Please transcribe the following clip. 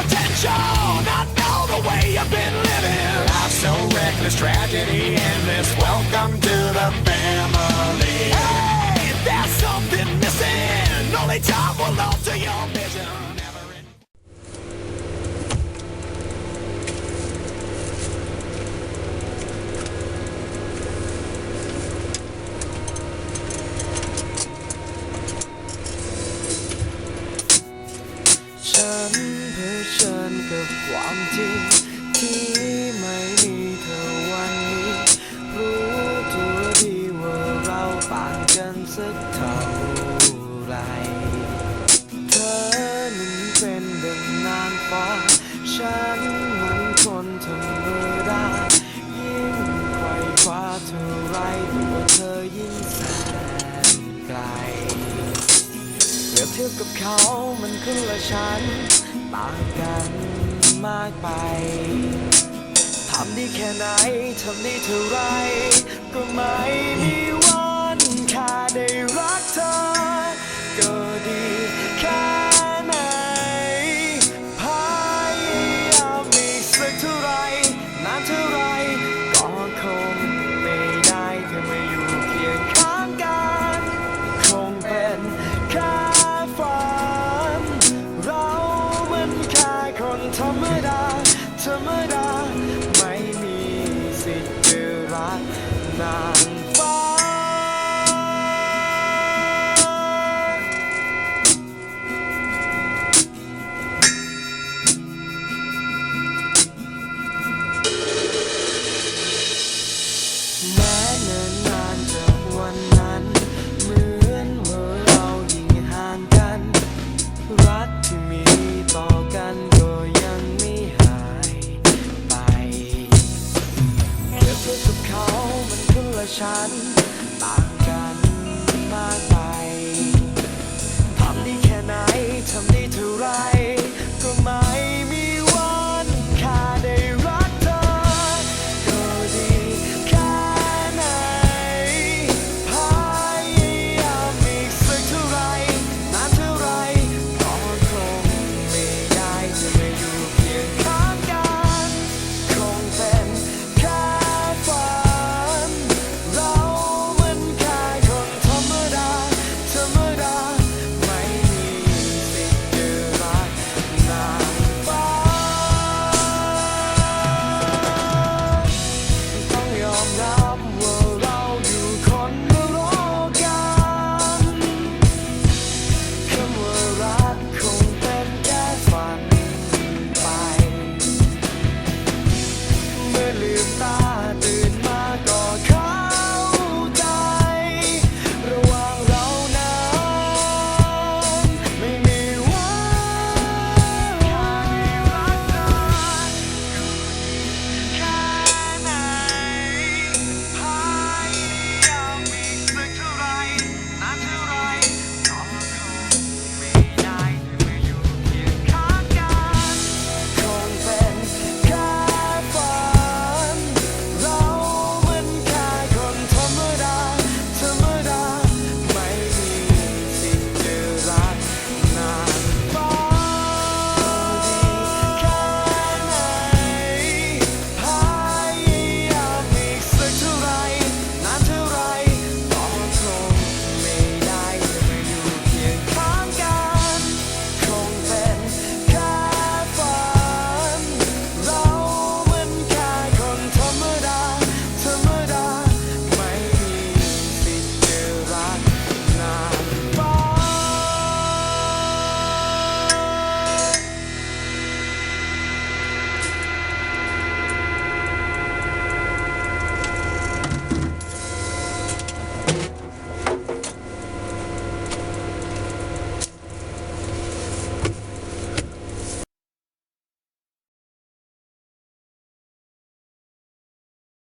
attention. I know the way you've been living. Life's so reckless, tragedy endless. Welcome to the family. Hey, there's something missing. Only time will alter your vision. ความจริงที่ไม่มีเธอวันนี้ รู้ตัวดีว่าเราต่างกันสักเท่าไร เธอนั้นเป็นดังนางฟ้า ฉันมันคนธรรมดายิ่งไขว่คว้าเท่าไรตัวเธอยิ่งแสนไกลเปรียบเทียบกับเขามันคนละชั้นต่างกัน มากไป ทำได้แค่ไหน ทำได้เท่าไร ก็ไม่มีวันค่ได้ ฉัน